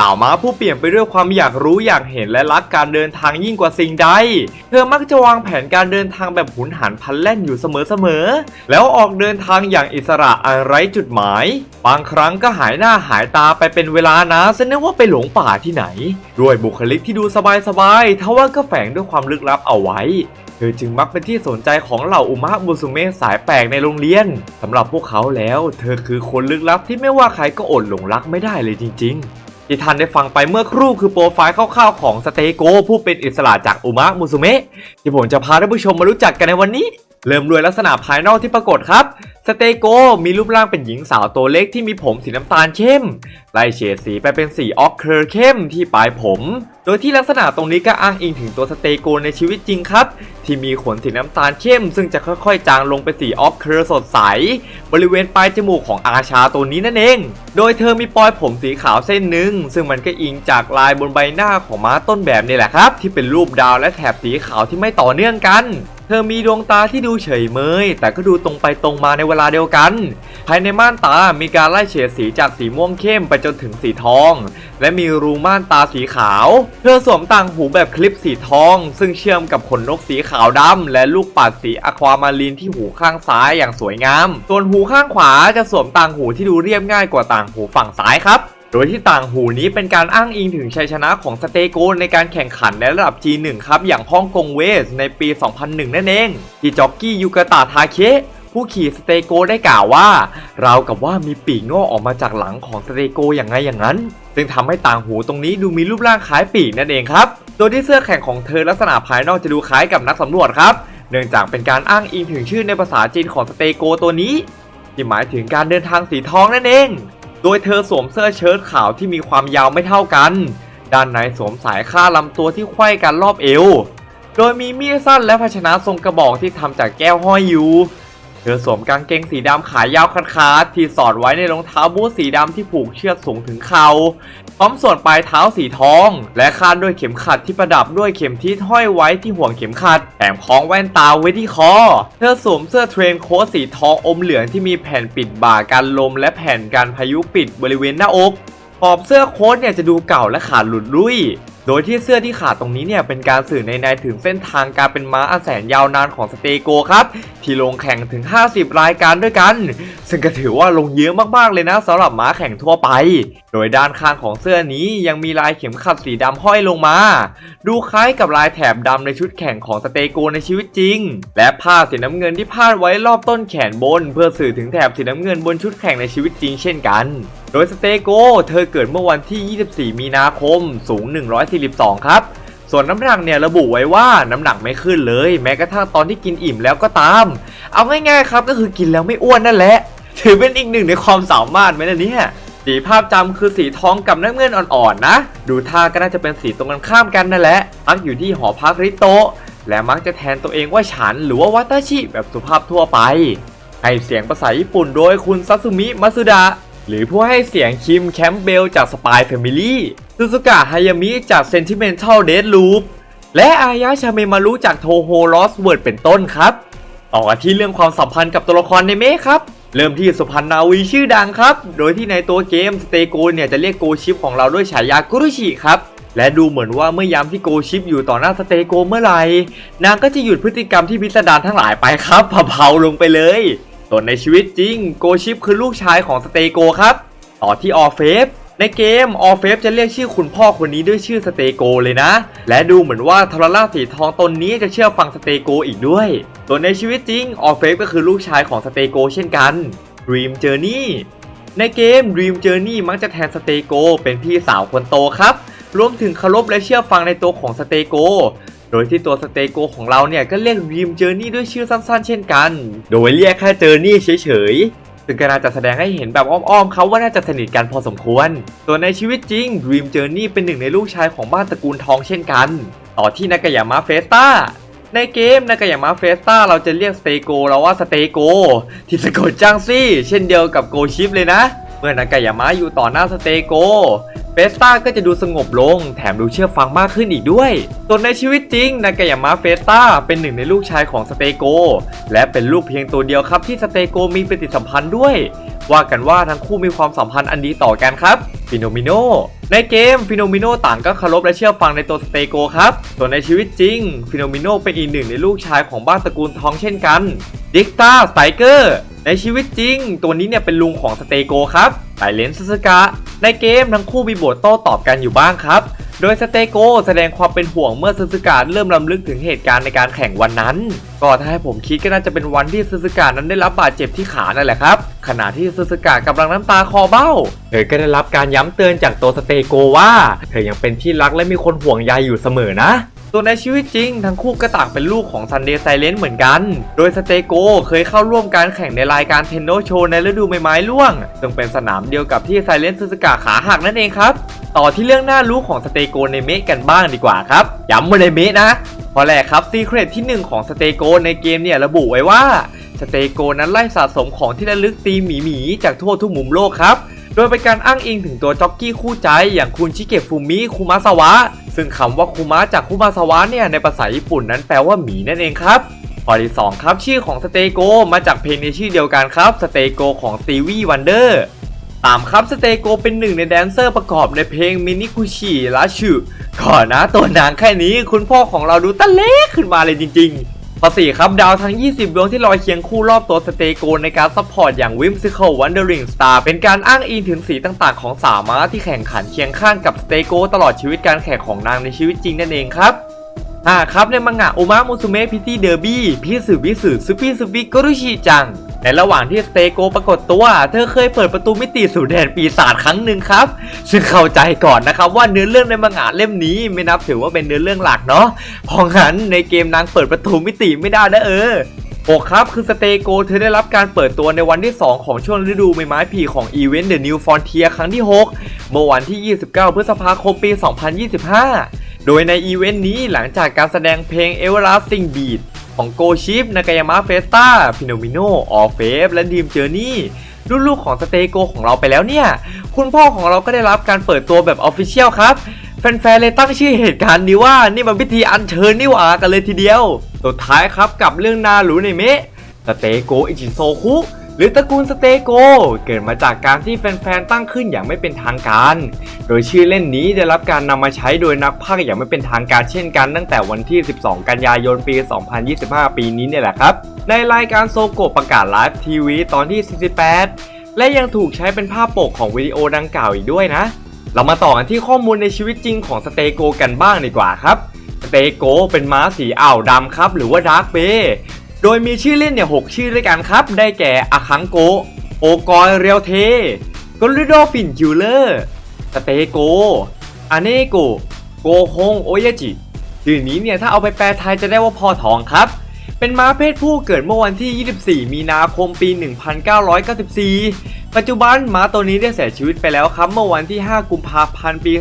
สาวม้าผู้เปลี่ยนไปด้วยความอยากรู้อยากเห็นและรักการเดินทางยิ่งกว่าสิ่งใด เธอมักจะวางแผนการเดินทางแบบหุนหันพลันแล่นอยู่เสมอๆ แล้วออกเดินทางอย่างอิสระอันไร้จุดหมาย บางครั้งก็หายหน้าหายตาไปเป็นเวลานานซะนึกว่าไปหลงป่าที่ไหน ด้วยบุคลิกที่ดูสบายๆทว่าก็แฝงด้วยความลึกลับเอาไว้ เธอจึงมักเป็นที่สนใจของเหล่าอุมะมุสุเมะสายแปลกในโรงเรียนสำหรับพวกเขาแล้ว เธอคือคนลึกลับที่ไม่ว่าใครก็อดหลงรักไม่ได้เลยจริง ๆ ที่ท่านได้ฟังไปเมื่อครู่คือโปรไฟล์คร่าวๆของสเตโกผู้เป็นอิสระจากอุมะมุสุเมะที่ผมจะพาท่านผู้ชมมารู้จักกันในวันนี้ เริ่มด้วยลักษณะภายนอกที่ปรากฏครับ สเตโกมีรูปร่างเป็นหญิงสาวตัวเล็กที่มีผมสีน้ำตาลเข้ม ไล่เฉดสีไปเป็นสีออกเคอร์เข้มที่ปลายผม โดยที่ลักษณะตรงนี้ก็อ้างอิงถึงตัวสเตโกในชีวิตจริงครับ ที่มีขนสีน้ำตาลเข้ม ซึ่งจะค่อยๆ จางลงเป็นสีออกเคอร์สดใส บริเวณปลายจมูกของอาชาตัวนี้นั่นเอง โดยเธอมีปลอยผมสีขาวเส้นหนึ่งซึ่งมันก็อิงจากลายบนใบหน้าของม้าต้นแบบนี่แหละครับ ที่เป็นรูปดาวและแถบสีขาวที่ไม่ต่อเนื่องกัน เธอมีดวงตาที่ดูเฉยเมยแต่ก็ดูตรงไปตรงมาในเวลาเดียวกัน ภายในม่านตา มีการไล่เฉดสีจากสีม่วงเข้มไปจนถึงสีทอง และมีรูม่านตาสีขาว เธอสวมต่างหูแบบคลิปสีทอง ซึ่งเชื่อมกับขนนกสีขาวดำและลูกปัดสีอะความารีนที่หูข้างซ้ายอย่างสวยงาม ส่วนหูข้างขวาจะสวมต่างหูที่ดูเรียบง่ายกว่าต่างหูฝั่งซ้ายครับโดยที่ต่างหูนี้เป็นการอ้างอิงถึงชัยชนะของสเตโกในการแข่งขันในระดับ G1 ครับ อย่างฮ่องกงเวสในปี 2001 นั่นเองที่จ็อกกี้ยูกาตะทาเคะ ผู้ขี่สเตโกได้กล่าวว่า เรากับว่ามีปีกงอกออกมาจากหลังของสเตโกอย่างไงอย่างนั้นซึ่งทำให้ต่างหูตรงนี้ดูมีรูปร่างคล้ายปีกนั่นเองครับ โดยที่เสื้อแข่งของเธอลักษณะภายนอกจะดูคล้ายกับนักสำรวจครับ เนื่องจากเป็นการอ้างอิงถึงชื่อในภาษาจีนของสเตโกตัวนี้ ที่หมายถึงการเดินทางสีทองนั่นเอง โดยเธอสวมเสื้อเชิ้ตขาวที่มีความยาวไม่เท่ากัน ด้านในสวมสายค่าลำตัวที่ไขว้กันรอบเอว โดยมีมีดสั้นและภาชนะทรงกระบอกที่ทำจากแก้วห้อยอยู่ เธอสวมกางเกงสีดำขายาวขาดๆที่สอดไว้ในรองเท้าบูทสีดำที่ผูกเชือกสูงถึงเข่าพร้อมส่วนปลายเท้าสีทอง และคาดด้วยเข็มขัดที่ประดับด้วยเข็มทิศห้อยไว้ที่ห่วงเข็มขัดแถมคล้องแว่นตาไว้ที่คอ เธอสวมเสื้อเทรนโค้ทสีทองอมเหลืองที่มีแผ่นปิดบ่ากันลม และแผ่นกันพายุปิดบริเวณหน้าอกขอบเสื้อโค้ทเนี่ยจะดูเก่าและขาดหลุดลุ่ย โดยที่เสื้อที่ขาดตรงนี้เนี่ยเป็นการสื่อในในถึงเส้นทางการเป็นม้าอันแสนยาวนานของสเตโกครับ ที่ลงแข่งถึง 50 รายการด้วยกัน ซึ่งก็ถือว่าลงเยอะมากๆเลยนะสำหรับม้าแข่งทั่วไป โดยด้านข้างของเสื้อนี้ยังมีลายเข็มขัดสีดำห้อยลงมา ดูคล้ายกับลายแถบดำในชุดแข่งของสเตโกในชีวิตจริง และผ้าสีน้ำเงินที่พาดไว้รอบต้นแขนบน เพื่อสื่อถึงแถบสีน้ำเงินบนชุดแข่งในชีวิตจริง เช่นกัน โดยสเตโกเธอเกิดเมื่อวันที่ 24 มีนาคม สูง 142 ครับ ส่วนน้ำหนักเนี่ยระบุไว้ว่าน้ำหนักไม่ขึ้นเลย แม้กระทั่งตอนที่กินอิ่มแล้วก็ตาม เอาง่ายๆครับก็คือกินแล้วไม่อ้วนนั่นแหละ ถือเป็นอีกหนึ่งในความสามารถไหมล่ะเนี่ยสีภาพจำคือสีทองกับน้ำเงินอ่อนๆนะ ดูท่าก็น่าจะเป็นสีตรงกันข้ามกันนั่นแหละพักอยู่ที่หอพักริโตและมักจะแทนตัวเองว่าฉันหรือว่าวัตาชิแบบสุภาพทั่วไป ให้เสียงภาษาญี่ปุ่นโดยคุณซัตสึมิมัสุดะ หรือผู้ให้เสียงคิมแคมเบลจากสปายแฟมิลี่ซูซูกะฮายามิจาก Sentimental Dead Loop และอายะชาเมมารุจากโทโฮลอสเวิร์ดเป็นต้นครับ ต่อกันที่เรื่องความสัมพันธ์กับตัวละครในเมะครับ เริ่มที่สุพรรณนาวีชื่อดังครับ โดยที่ในตัวเกมสเตโกเนี่ยจะเรียกโกชิปของเราด้วยฉายากุรุชิครับและดูเหมือนว่าเมื่อยามที่โกชิปอยู่ต่อหน้าสเตโกเมื่อไหร่นางก็จะหยุดพฤติกรรมที่พิสดารทั้งหลายไปครับเผาลงไปเลย ส่วนในชีวิตจริงโกชิปคือลูกชายของสเตโกครับ ต่อที่ออเฟฟในเกมออเฟฟจะเรียกชื่อคุณพ่อคนนี้ด้วยชื่อสเตโกเลยนะ และดูเหมือนว่าทารล่าสีทองตนนี้จะเชื่อฟังสเตโกอีกด้วย ส่วนในชีวิตจริงออเฟฟก็คือลูกชายของสเตโกเช่นกัน Dream Journey ในเกม Dream Journey มักจะแทนสเตโกเป็นพี่สาวคนโตครับ รวมถึงเคารพและเชื่อฟังในตัวของสเตโก โดยที่ตัวสเตโกของเราเนี่ยก็เรียก Dream Journey ด้วยชื่อสั้นๆ เช่นกัน โดยเรียกแค่ Journey เฉยๆ ซึ่งก็น่าจะแสดงให้เห็นแบบอ้อมๆเขาว่าน่าจะสนิทกันพอสมควรส่วในชีวิตจริง Dream Journey เป็นหนึ่งในลูกชายของบ้านตระกูลทองเช่นกัน ต่อที่นากายามะเฟสตาในเกมนากายามะเฟสตาเราจะเรียกสเตโกเราว่าสเตโกที่สะกดจังซี่ เช่นเดียวกับโกชิปเลยนะ เมื่อนากายามะอยู่ต่อหน้าสเตโกเฟสตาก็จะดูสงบลง แถมดูเชื่อฟังมากขึ้นอีกด้วย ส่วนในชีวิตจริงนากายามะเฟสตาเป็นหนึ่งในลูกชายของสเตโก และเป็นลูกเพียงตัวเดียวครับที่สเตโกมีปฏิสัมพันธ์ด้วย ว่ากันว่าทั้งคู่มีความสัมพันธ์อันดีต่อกันครับฟิโนมิโนในเกมฟิโนมิโนต่างก็เคารพและเชื่อฟังในตัวสเตโกครับ ส่วนในชีวิตจริงฟิโนมิโนเป็นอีกหนึ่งในลูกชายของบ้านตระกูลทองเช่นกันดิกตาสไตเกอร์ ในชีวิตจริง ตัวนี้เนี่ยเป็นลุงของสเตโกครับไตเลนซึสกะ ในเกมทั้งคู่มีบทโต้ตอบกันอยู่บ้างครับ โดยสเตโกแสดงความเป็นห่วงเมื่อซึซึกะเริ่มลำลึกถึงเหตุการณ์ในการแข่งวันนั้น ก็ถ้าให้ผมคิดก็น่าจะเป็นวันที่ซึซึกะนั้นได้รับบาดเจ็บที่ขานั่นแหละครับ ขณะที่ซึซึกะกำลังน้ำตาคอเบ้า เธอก็ได้รับการย้ำเตือนจากตัวสเตโกว่า เธอยังเป็นที่รักและมีคนห่วงใยอยู่เสมอนะ ส่วนในชีวิตจริง ทั้งคู่ก็ต่างเป็นลูกของซันเดย์ไซเลนเหมือนกัน โดยสเตโกเคยเข้าร่วมการแข่งในรายการเทนโนโชในฤดูใบไม้ร่วง ซึ่งเป็นสนามเดียวกับที่ไซเลนซึสกะขาหักนั่นเองครับ ต่อที่เรื่องน่ารู้ของสเตโกในเมะกันบ้างดีกว่าครับ ย้ำว่าในเมะนะเพราะแรกครับซีเครตที่ 1 ของสเตโกในเกมเนี่ยระบุไว้ว่าสเตโกนั้นไล่สะสมของที่ระลึกตีหมีหมีจากทั่วทุกมุมโลกครับ โดยเป็นการอ้างอิงถึงตัวจ็อกกี้คู่ใจอย่างคุณชิเกะฟูมิคุมาสวะ ซึ่งคำว่าคุมะจากคุมาสวะเนี่ยในภาษาญี่ปุ่นนั้นแปลว่าหมีนั่นเองครับข้อที่สองครับชื่อของสเตโกมาจากเพลงในชื่อเดียวกันครับสเตโกของสตีวีวันเดอร์ตามครับสเตโกเป็นหนึ่งในแดนเซอร์ประกอบในเพลงมินิคุชิลาชูก่อนนะตัวนางแค่นี้คุณพ่อของเราดูตะเล็กขึ้นมาเลยจริงๆ ข้อ4ครับดาวทั้ง 20 ดวงที่ลอยเคียงคู่รอบตัวสเตโกในการซัพพอร์ตอย่าง Whimsical Wandering Star เป็นการอ้างอิงถึงสีต่างๆ ของสาม้าที่แข่งขันเคียงข้างกับสเตโกตลอดชีวิตการแข่งของนางในชีวิตจริงนั่นเองครับอ่าครับในมังงะโอมามุสุเมะพิธีเดอร์บี้พิสึพิสุซุปิซุปิโกรุชิจัง ในระหว่างที่สเตโกปรากฏตัว เธอเคยเปิดประตูมิติสู่แดนปีศาจครั้งหนึ่งครับ ซึ่งเข้าใจก่อนนะครับว่าเนื้อเรื่องในมังงะเล่มนี้ไม่นับถือว่าเป็นเนื้อเรื่องหลักเนาะเพราะงั้นในเกมนางเปิดประตูมิติไม่ได้นะเออโอครับ คือสเตโกเธอได้รับการเปิดตัวในวันที่ 2 ของช่วงฤดูใบไม้ผลิของอีเวนต์ The New Frontier ครั้งที่ 6 เมื่อวันที่ 29 พฤษภาคมปี 2025 โดยในอีเวนต์นี้หลังจากการแสดงเพลง Everlasting Beat ของโกชิฟนากายามะเฟสตาฟิโนมิโนออเฟฟและดีมเจอร์นี่ลูกๆของสเตโกของเราไปแล้วเนี่ย คุณพ่อของเราก็ได้รับการเปิดตัวแบบออฟฟิเชียลครับ แฟนๆ เลยตั้งชื่อเหตุการณ์นี้ว่า นี่มันพิธีอัญเชิญนี่ว่ากันเลยทีเดียว สุดท้ายครับกับเรื่องนาหรูในเมะสเตโกอิจิโซคุ หรือตระกูลสเตโก เกิดมาจากการที่แฟนๆตั้งขึ้นอย่างไม่เป็นทางการ โดยชื่อเล่นนี้ได้รับการนำมาใช้โดยนักพากย์อย่างไม่เป็นทางการเช่นกันตั้งแต่วันที่ 12 กันยายนปี 2025 ปีนี้เนี่ยแหละครับ ในรายการโซโกประกาศไลฟ์ทีวีตอนที่ 48 และยังถูกใช้เป็นภาพปกของวิดีโอดังกล่าวอีกด้วยนะ เรามาต่อกันที่ข้อมูลในชีวิตจริงของสเตโกกันบ้างดีกว่าครับสเตโกเป็นม้าสีอ่าวดำครับ หรือว่าดาร์กเบ โดยมีชื่อเล่นเนี่ยหกชื่อด้วยกันครับ ได้แก่อาคังโก โอกอยเรียวเทกลิโดฟินคิวเลอร์สเตโกอาเนโกโกฮงโอยาจิชื่อนี้เนี่ยถ้าเอาไปแปลไทยจะได้ว่าพ่อทองครับ เป็นม้าเพศผู้เกิดเมื่อวันที่ 24 มีนาคมปี 1994 ปัจจุบันม้าตัวนี้ได้เสียชีวิตไปแล้วครับ เมื่อวันที่ 5 กุมภาพันธ์ปี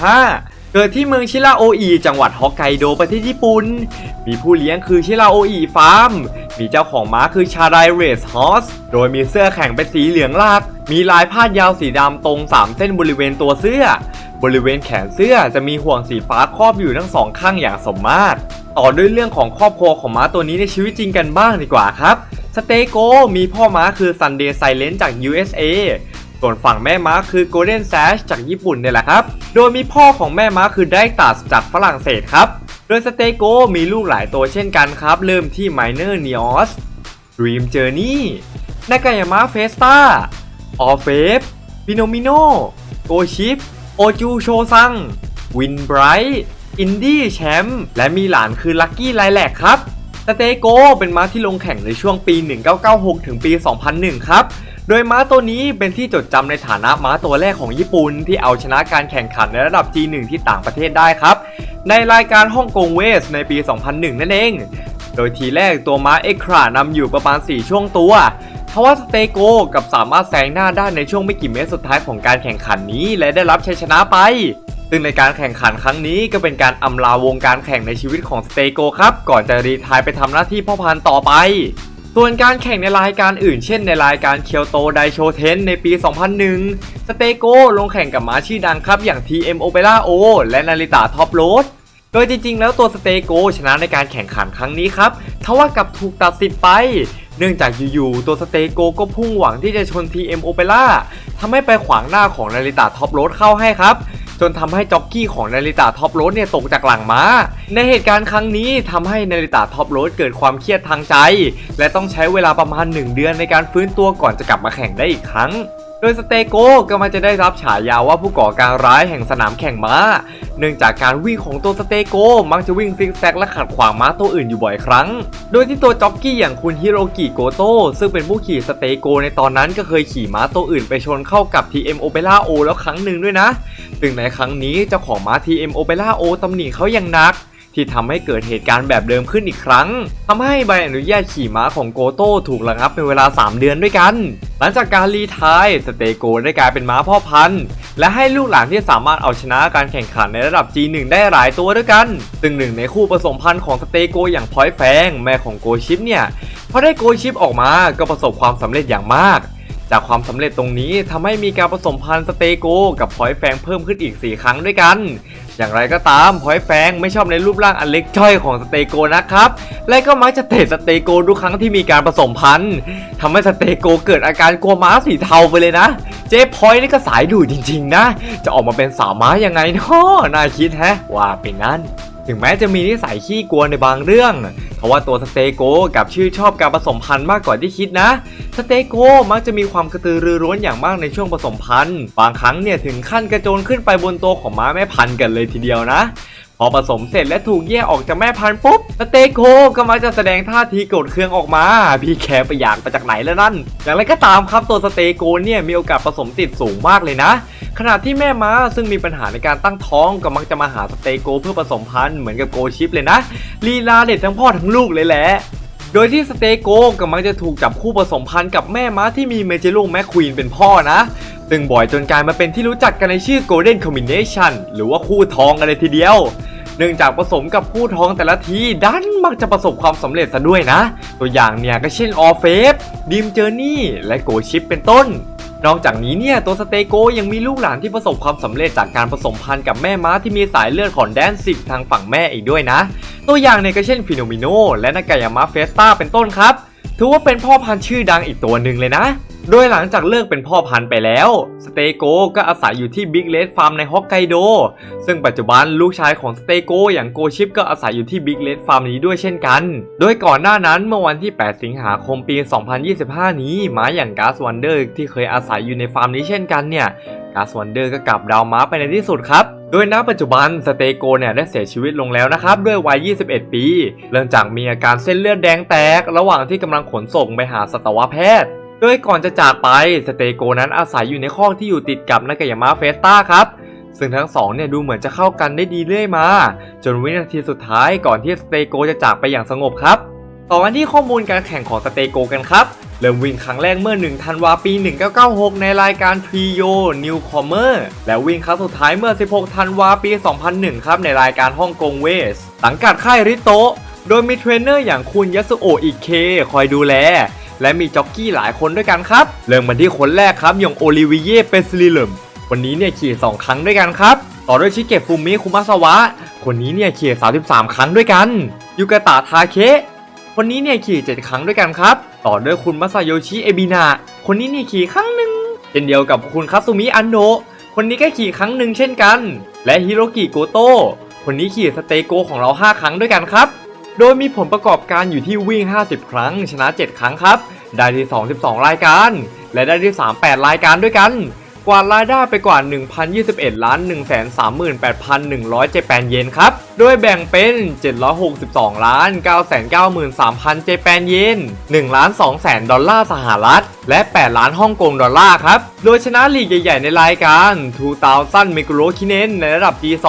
2015 เกิดที่เมืองชิราโออิจังหวัดฮอกไกโดประเทศญี่ปุ่น มีผู้เลี้ยงคือชิราโออิฟาร์ม มีเจ้าของม้าคือชาไดเรสฮอส โดยมีเสื้อแข่งเป็นสีเหลืองลาก มีลายพาดยาวสีดำตรง 3 เส้นบริเวณตัวเสื้อ บริเวณแขนเสื้อจะมีห่วงสีฟ้าครอบอยู่ทั้งสองข้างอย่างสมมาตร ต่อด้วยเรื่องของครอบครัวของม้าตัวนี้ในชีวิตจริงกันบ้างดีกว่าครับ สเตโกมีพ่อม้าคือ Sunday Silent จาก USA ส่วนฝั่งแม่ม้าคือ Golden Sash จากญี่ปุ่นเนี่ยแหละครับ โดยมีพ่อของแม่ม้าคือไดตัสจากฝรั่งเศสครับ โดยสเตโกมีลูกหลายตัวเช่นกันครับ เริ่มที่ Minor Neos Dream Journey นากายามะเฟสตาออเฟฟฟิโนมิโนโกชิปโอจูโชซัง วินไบรท์อินดี้แชมป์และมีหลานคือลักกี้ไลแลกครับสเตโกเป็นม้าที่ลงแข่งในช่วงปี 1996 ถึงปี 2001 ครับ โดยม้าตัวนี้เป็นที่จดจำในฐานะม้าตัวแรกของญี่ปุ่นที่เอาชนะการแข่งขันในระดับ G1 ที่ต่างประเทศได้ครับ ในรายการฮ่องกงเวสในปี 2001 นั่นเอง โดยทีแรกตัวม้าเอ็กครานำอยู่ประมาณ 4 ช่วงตัวทว่าสเตโกกับสามารถแซงหน้าได้ในช่วงไม่กี่เมตรสุดท้ายของการแข่งขันนี้และได้รับชัยชนะไป ซึ่งในการแข่งขันครั้งนี้ก็เป็นการอำลาวงการแข่งในชีวิตของสเตโกครับ ก่อนจะรีทายไปทำหน้าที่พ่อพันต่อไป ส่วนการแข่งในรายการอื่นเช่นในรายการเคียวโตไดโชเทนในปี 2001 สเตโกลงแข่งกับม้าชื่อดังครับอย่าง TM Opera O และนาริตะท็อปโรดโดยจริงๆ แล้วตัวสเตโกชนะในการแข่งขันครั้งนี้ครับทว่ากับถูกตัดสิทธิ์ไป เนื่องจากอยู่ๆ ตัวสเตโกก็พุ่งหวังที่จะชน TM o p e r a ทำให้ไปขวางหน้าของนาริตะท็อปโรดเข้าให้ครับ จนทำให้จ็อกกี้ของนาริตะท็อปโรดเนี่ยตกจากหลังม้า ในเหตุการณ์ครั้งนี้ทำให้นาริตะท็อปโรดเกิดความเครียดทางใจ และต้องใช้เวลาประมาณ 1 เดือนในการฟื้นตัวก่อนจะกลับมาแข่งได้อีกครั้ง โดยสเตโกก็มันจะได้รับฉายาว่าผู้ก่อการร้ายแห่งสนามแข่งม้า เนื่องจากการวิ่งของตัวสเตโกมักจะวิ่งซิกแซกและขัดขวางม้าตัวอื่นอยู่บ่อยครั้ง โดยที่ตัวจ็อกกี้อย่างคุณฮิโรกิโกโตซึ่งเป็นผู้ขี่สเตโกในตอนนั้นก็เคยขี่ม้าตัวอื่นไปชนเข้ากับ TM Opera O แล้วครั้งหนึ่งด้วยนะซึ่งในครั้งนี้เจ้าของม้า TM Opera O ตำหนิเขาอย่างหนัก ที่ทำให้เกิดเหตุการณ์แบบเดิมขึ้นอีกครั้งทำให้ใบอนุญาตขี่ม้าของโกโต้ถูกระงับเป็นเวลา 3 เดือนด้วยกัน หลังจากการรีทายสเตโกได้กลายเป็นม้าพ่อพันธุ์ และให้ลูกหลานที่สามารถเอาชนะการแข่งขันในระดับ G1 ได้หลายตัวด้วยกันซึ่งหนึ่งในคู่ผสมพันธุ์ของสเตโกอย่างพอยแฟงแม่ของโกชิปเนี่ยพอได้โกชิปออกมาก็ประสบความสำเร็จอย่างมาก จากความสำเร็จตรงนี้ทำให้มีการผสมพันธุ์สเตโกกับพอยแฟงเพิ่มขึ้นอีก 4 ครั้งด้วยกัน อย่างไรก็ตามพอยแฟงไม่ชอบในรูปร่างอันเล็กจ้อยของสเตโกนะครับ และก็มักจะเตะสเตโกทุกครั้งที่มีการผสมพันธุ์ทำให้สเตโกเกิดอาการกลัวม้าสีเทาไปเลยนะ เจ๊พอยนี่ก็สายดูจริงๆนะ จะออกมาเป็นสาวม้ายังไงเนาะน่าคิดแฮะว่าเป็นนั้น ถึงแม้จะมีนิสัยขี้กลัวในบางเรื่องเพราะว่าตัวสเตโกกับชื่อชอบการผสมพันธุ์มากกว่าที่คิดนะ สเตโกมักจะมีความกระตือรือร้นอย่างมากในช่วงผสมพันธุ์ บางครั้งเนี่ยถึงขั้นกระโจนขึ้นไปบนตัวของม้าแม่พันธุ์กันเลยทีเดียวนะ พอผสมเสร็จและถูกแยกออกจากแม่พันธุ์ปุ๊บสเตโกก็มาจะแสดงท่าทีโกรธเคืองออกมา พี่แคร์ไปอยากไปจากไหนแล้วนั่น อย่างไรก็ตามครับตัวสเตโกเนี่ยมีโอกาสผสมติดสูงมากเลยนะ ขณะที่แม่ม้าซึ่งมีปัญหาในการตั้งท้องก็มักจะมาหาสเตโกเพื่อผสมพันธุ์เหมือนกับโกชิปเลยนะลีลาเด็ดทั้งพ่อทั้งลูกเลยแหละ โดยที่สเตโกก็มักจะถูกจับคู่ผสมพันธุ์กับแม่ม้าที่มีเมเจโลแมคควีนเป็นพ่อนะ ซึ่งบ่อยจนกลายมาเป็นที่รู้จักกันในชื่อ Golden Combination หรือว่าคู่ทองกันเลยทีเดียว เนื่องจากผสมกับคู่ทองแต่ละทีดันมักจะประสบความสำเร็จซะด้วยนะ ตัวอย่างเนี่ยก็เช่นออเฟฟดิมเจอร์นี่และโกชิปเป็นต้น นอกจากนี้เนี่ยตัวสเตโกยังมีลูกหลานที่ประสบความสำเร็จจากการผสมพันธุ์กับแม่ม้าที่มีสายเลือดของแดนซิกทางฝั่งแม่อีกด้วยนะ ตัวอย่างเนี่ยก็เช่นฟิโนมิโนและนากายามะเฟสตาเป็นต้นครับ ถือว่าเป็นพ่อพันธุ์ชื่อดังอีกตัวหนึ่งเลยนะ โดยหลังจากเลิกเป็นพ่อพันธุ์ไปแล้ว สเตโกก็อาศัยอยู่ที่บิ๊กเลดฟาร์มในฮอกไกโด ซึ่งปัจจุบันลูกชายของสเตโกอย่างโกชิปก็อาศัยอยู่ที่บิ๊กเลดฟาร์มนี้ด้วยเช่นกัน โดยก่อนหน้านั้นเมื่อวันที่ 8 สิงหาคมปี 2025 นี้หมาอย่างกาสวันเดอร์ที่เคยอาศัยอยู่ในฟาร์มนี้เช่นกันเนี่ยกาสวันเดอร์ก็กลับดาวม้าไปในที่สุดครับ โดยณปัจจุบันสเตโกเนี่ยได้เสียชีวิตลงแล้วนะครับ ด้วยวัย 21 ปีเนื่องจากมีอาการเส้นเลือดแดงแตก ระหว่างที่กำลังขนส่งไปหาสัตวแพทย์ โดยก่อนจะจากไปสเตโกนั้นอาศัยอยู่ในคอกที่อยู่ติดกับนากายามะเฟสตาครับ ซึ่งทั้งสองเนี่ยดูเหมือนจะเข้ากันได้ดีเรื่อยมา จนวินาทีสุดท้ายก่อนที่สเตโกจะจากไปอย่างสงบครับต่อกันที่ข้อมูลการแข่งของสเตโกกันครับ เริ่มวิ่งครั้งแรกเมื่อ1ธันวาปี 1996 ในรายการ Trio Newcomer และวิ่งครั้งสุดท้ายเมื่อ 16 ธันวาปี 2001 ครับในรายการฮ่องกงเวสสังกัดค่ายริโตโดยมีเทรนเนอร์อย่างคุณยัสุโอะอิเคคอยดูแล และมีจ็อกกี้หลายคนด้วยกันครับ เริ่มมาที่คนแรกครับอย่างโอลิเวียเปสลิเลมคนนี้เนี่ยขี่ 2 ครั้งด้วยกันครับ ต่อด้วยชิเกะฟูมิคุมาสวะ คนนี้เนี่ยขี่ 33 ครั้งด้วยกัน ยูกาตะทาเคคนนี้เนี่ยขี่ 7 ครั้งด้วยกันครับ ต่อด้วยคุณมัซาโยชิเอบินา คนนี้เนี่ยขี่ครั้งหนึ่งเช่นเดียวกับคุณคาซุมิอันโดคนนี้ก็ขี่ครั้งหนึ่งเช่นกัน และฮิโรกิโกโตคนนี้ขี่สเตโกของเรา 5 ครั้งด้วยกันครับ โดยมีผลประกอบการอยู่ที่วิ่ง 50 ครั้ง ชนะ 7 ครั้งครับ ได้ที่22รายการ และได้ที่ 38 รายการด้วยกัน กวาดรายได้ไปกว่า 1,021 ล้าน 138,178 เยนครับ โดยแบ่งเป็น 762 ล้าน 993,000เจแปนเยน 1 ล้าน 2 แสนดอลลาร์สหรัฐ และ 8 ล้านฮ่องกงดอลลาร์ครับ โดยชนะลีกใหญ่ๆในรายการ 2000 m i k u r o k i n e n ในระดับ G2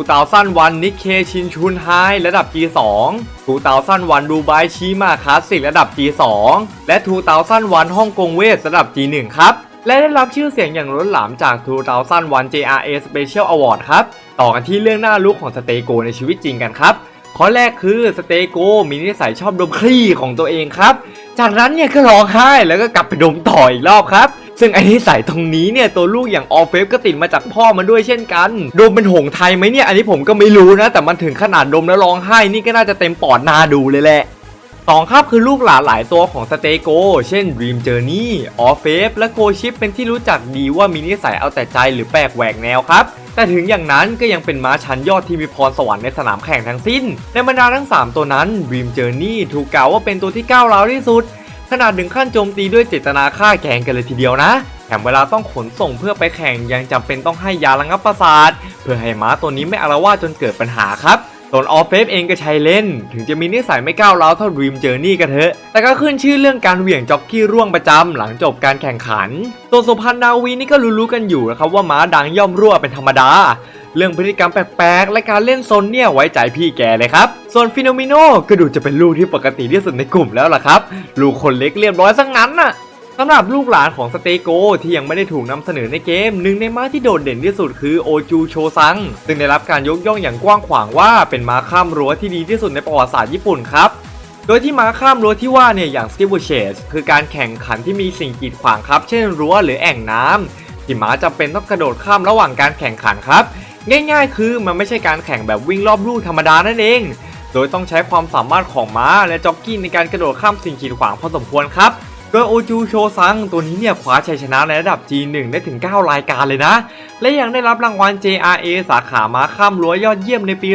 2001 Nikkei Shinshu High ระดับ G2 2001 Dubai Shima Classic ระดับ G2 และ 2001 ฮ่องกงเวสระดับ G1 ครับ และได้รับชื่อเสียงอย่างล้นหลามจาก 2001 JRA Special Award ครับ ต่อกันที่เรื่องน่ารู้ของสเตโกในชีวิตจริงกันครับ ข้อแรกคือสเตโกมีนิสัยชอบดมคลี่ของตัวเองครับ จากนั้นเนี่ยก็ร้องไห้แล้วก็กลับไปดมต่ออีกรอบครับซึ่งไอ้นิสัยตรงนี้เนี่ยตัวลูกอย่างออฟเฟฟก็ติดมาจากพ่อมาด้วยเช่นกัน ดมเป็นหงไทยไหมเนี่ยอันนี้ผมก็ไม่รู้นะ แต่มันถึงขนาดดมแล้วร้องไห้นี่ก็น่าจะเต็มปอดนาดูเลยแหละ สองครับคือลูกหลานหลายตัวของสเตโก เช่น Dream Journey, o f a v e และ Go Ship เป็นที่รู้จักดีว่ามีนิสัยเอาแต่ใจหรือแปลกแหวกแนวครับ แต่ถึงอย่างนั้นก็ยังเป็นม้าชั้นยอดที่มีพรสวรรค์ในสนามแข่งทั้งสิ้น ในบรรดาทั้ง 3 ตัวนั้น Dream Journey ถูกกล่าวว่าเป็นตัวที่ก้าวร้าวที่สุด ขนาดถึงขั้นโจมตีด้วยเจตนาฆ่าแกงกันเลยทีเดียวนะแถมเวลาต้องขนส่งเพื่อไปแข่งยังจำเป็นต้องให้ยาระงับประสาท เพื่อให้ม้าตัวนี้ไม่อาละวาจนเกิดปัญหาครับ ส่วนออฟเฟฟเองก็ใช้เล่น ถึงจะมีนิสัยไม่ก้าวร้าวเท่า Dream Journey กันเถอะ แต่ก็ขึ้นชื่อเรื่องการเหวี่ยงจ็อกกี้ร่วงประจำหลังจบการแข่งขัน ตัวสุพรรณนาวีนี่ก็รู้ๆกันอยู่นะครับว่าม้าดังย่อมรั่วเป็นธรรมดา เรื่องพฤติกรรมแปลกๆ และการเล่นซนเนี่ยไว้ใจพี่แกเลยครับ ส่วนฟิโนมิโนก็ดูจะเป็นลูกที่ปกติที่สุดในกลุ่มแล้วล่ะครับ ลูกคนเล็กเรียบร้อยซะงั้นน่ะ สำหรับลูกหลานของสเตโกที่ยังไม่ได้ถูกนำเสนอในเกมหนึ่งในม้าที่โดดเด่นที่สุดคือโอจูโชซัง ซึ่งได้รับการยกย่องอย่างกว้างขวางว่าเป็นม้าข้ามรั้วที่ดีที่สุดในประวัติศาสตร์ญี่ปุ่นครับ โดยที่ม้าข้ามรั้วที่ว่าเนี่ยอย่าง s t i v e c h a s e คือการแข่งขันที่มีสิ่งกีดขวางครับ เช่นรั้วหรือแอ่งน้ำที่ม้าจำเป็นต้องกระโดดข้ามระหว่างการแข่งขันครับ ง่ายๆ คือมันไม่ใช่การแข่งแบบวิ่งรอบลู่ธรรมดานั่นเอง โดยต้องใช้ความสามารถของม้าและจ็อกกี้ในการกระโดดข้ามสิ่งกีดขวางพอสมควรครับ ดยโอจูโชซังตัวนี้เนี่ยคว้าชัยชนะในระดับ G1 ได้ถึง 9 รายการเลยนะ และยังได้รับรางวัล JRA สาขาม้าข้ามรั้วยอดเยี่ยมในปี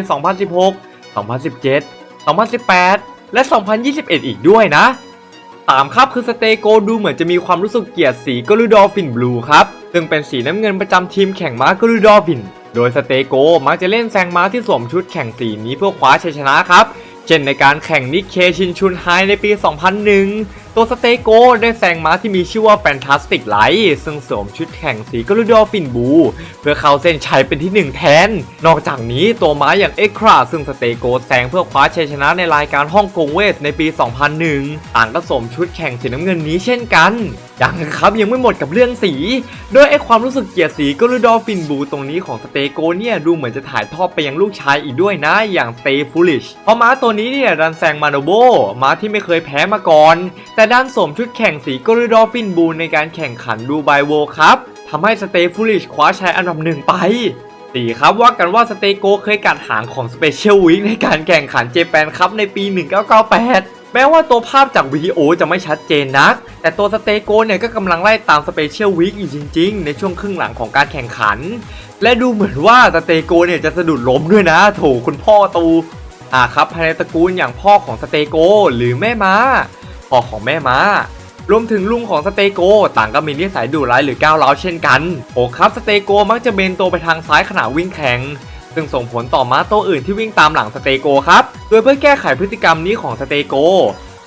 2016 2017 2018 และ 2021 อีกด้วยนะ ตามครับคือสเตโกดูเหมือนจะมีความรู้สึกเกลียดสีกลูดอฟินบลูครับ ซึ่งเป็นสีน้ำเงินประจำทีมแข่งม้ากลูดอฟิน โดยสเตโกมักจะเล่นแซงม้าที่สวมชุดแข่งสีนี้เพื่อคว้าชัยชนะครับ เช่นในการแข่งนิเคชินชุนไฮในปี 2001 ตัวสเตโกได้แซงม้าที่มีชื่อว่า Fantastic Light ซึ่งสวมชุดแข่งสีกลูดอฟินบู เพื่อเข้าเส้นชัยเป็นที่ 1 แทน นอกจากนี้ตัวม้าอย่างเอ็กคราซึ่งสเตโกแซงเพื่อคว้าชัยชนะในรายการฮ่องกงเวสในปี 2001 ต่างก็สวมชุดแข่งสีน้ำเงินนี้เช่นกัน ยังครับยังไม่หมดกับเรื่องสี โดยไอความรู้สึกเกลียดสีกลูดอฟินบูตรงนี้ของสเตโกเนี่ยดูเหมือนจะถ่ายทอดไปยังลูกชายอีกด้วยนะอย่างสเตฟูลิชเพราะม้าตัวนี้เนี่ยดันแซงมาโนโบม้าที่ไม่เคยแพ้มาก่อน แต่ดันสวมชุดแข่งสีกลูดอฟินบูในการแข่งขันดูไบโวครับทำให้สเตฟูลิชคว้าชัยอันดับหนึ่งไปสี่ครับว่ากันว่าสเตโกเคยกัดหางของสเปเชียลวีคในการแข่งขันเจแปนคัพในปี 1998 แม้ว่าตัวภาพจากวิดีโอจะไม่ชัดเจนนัก แต่ตัวสเตโกเนี่ยก็กำลังไล่ตามสเปเชียลวีคอยู่จริง ๆ ในช่วงครึ่งหลังของการแข่งขัน และดูเหมือนว่าสเตโกเนี่ยจะสะดุดล้มด้วยนะ โถคุณพ่อตูอ่าครับภายในตระกูลอย่างพ่อของสเตโกหรือแม่ม้าพ่อของแม่ม้ารวมถึงลุงของสเตโกต่างก็มีนิสัยดุร้ายหรือก้าวร้าวเช่นกัน โอ้ครับสเตโกมักจะเบนตัวไปทางซ้ายขณะวิ่งแข่ง ซึ่งส่งผลต่อม้าตัวอื่นที่วิ่งตามหลังสเตโกครับ โดยเพื่อแก้ไขพฤติกรรมนี้ของสเตโก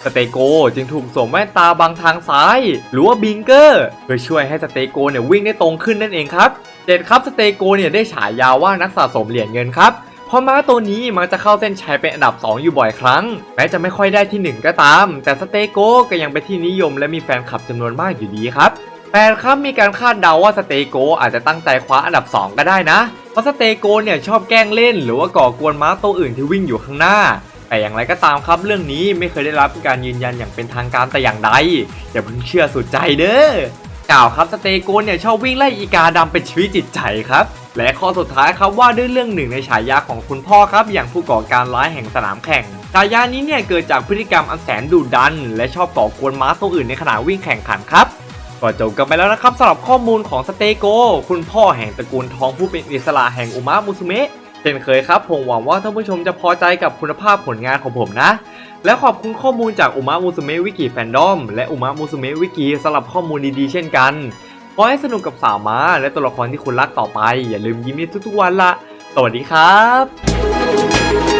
สเตโกจึงถูกสวมแว่นตาบังทางซ้าย หรือว่าบิงเกอร์ เพื่อช่วยให้สเตโกเนี่ยวิ่งได้ตรงขึ้นนั่นเองครับเจ็ดครับสเตโกเนี่ยได้ฉายาว่านักสะสมเหรียญเงินครับเพราะม้าตัวนี้มักจะเข้าเส้นชัยเป็นอันดับ 2 อยู่บ่อยครั้ง แม้จะไม่ค่อยได้ที่ 1 ก็ตาม แต่สเตโกก็ยังเป็นที่นิยมและมีแฟนคลับจำนวนมากอยู่ดีครับแปดครับมีการคาดเดาว่าสเตโกอาจจะตั้งใจคว้าอันดับ 2 ก็ได้นะ เพราะสเตโกเนี่ยชอบแกล้งเล่น หรือว่าก่อกวนม้าตัวอื่นที่วิ่งอยู่ข้างหน้า แต่อย่างไรก็ตามครับเรื่องนี้ไม่เคยได้รับการยืนยันอย่างเป็นทางการแต่อย่างใดอย่าเพิ่งเชื่อสุดใจเด้อกล่าวครับสเตโกเนี่ยชอบวิ่งไล่อีกาดำเป็นชีวิตจิตใจครับและข้อสุดท้ายครับว่าด้วยเรื่องหนึ่งในฉายาของคุณพ่อครับ อย่างผู้ก่อการร้ายแห่งสนามแข่งฉายานี้เนี่ยเกิดจากพฤติกรรมอันแสนดุดัน และชอบก่อกวนม้าตัวอื่นในขณะวิ่งแข่งขันครับ ก็จบกันไปแล้วนะครับสำหรับข้อมูลของสเตโก คุณพ่อแห่งตระกูลทองผู้เป็นอิสระแห่งอุมะมุสุเมะเช่นเคยครับผมหวังว่าท่านผู้ชมจะพอใจกับคุณภาพผลงานของผมนะ และขอบคุณข้อมูลจากอุมะมุสุเมะวิกิแฟนดอมและอุมะมุสุเมะวิกิสำหรับข้อมูลดีๆเช่นกันขอให้สนุกกับสาวม้าและตัวละครที่คุณรักต่อไป อย่าลืมยิ้มในทุกๆวันละ สวัสดีครับ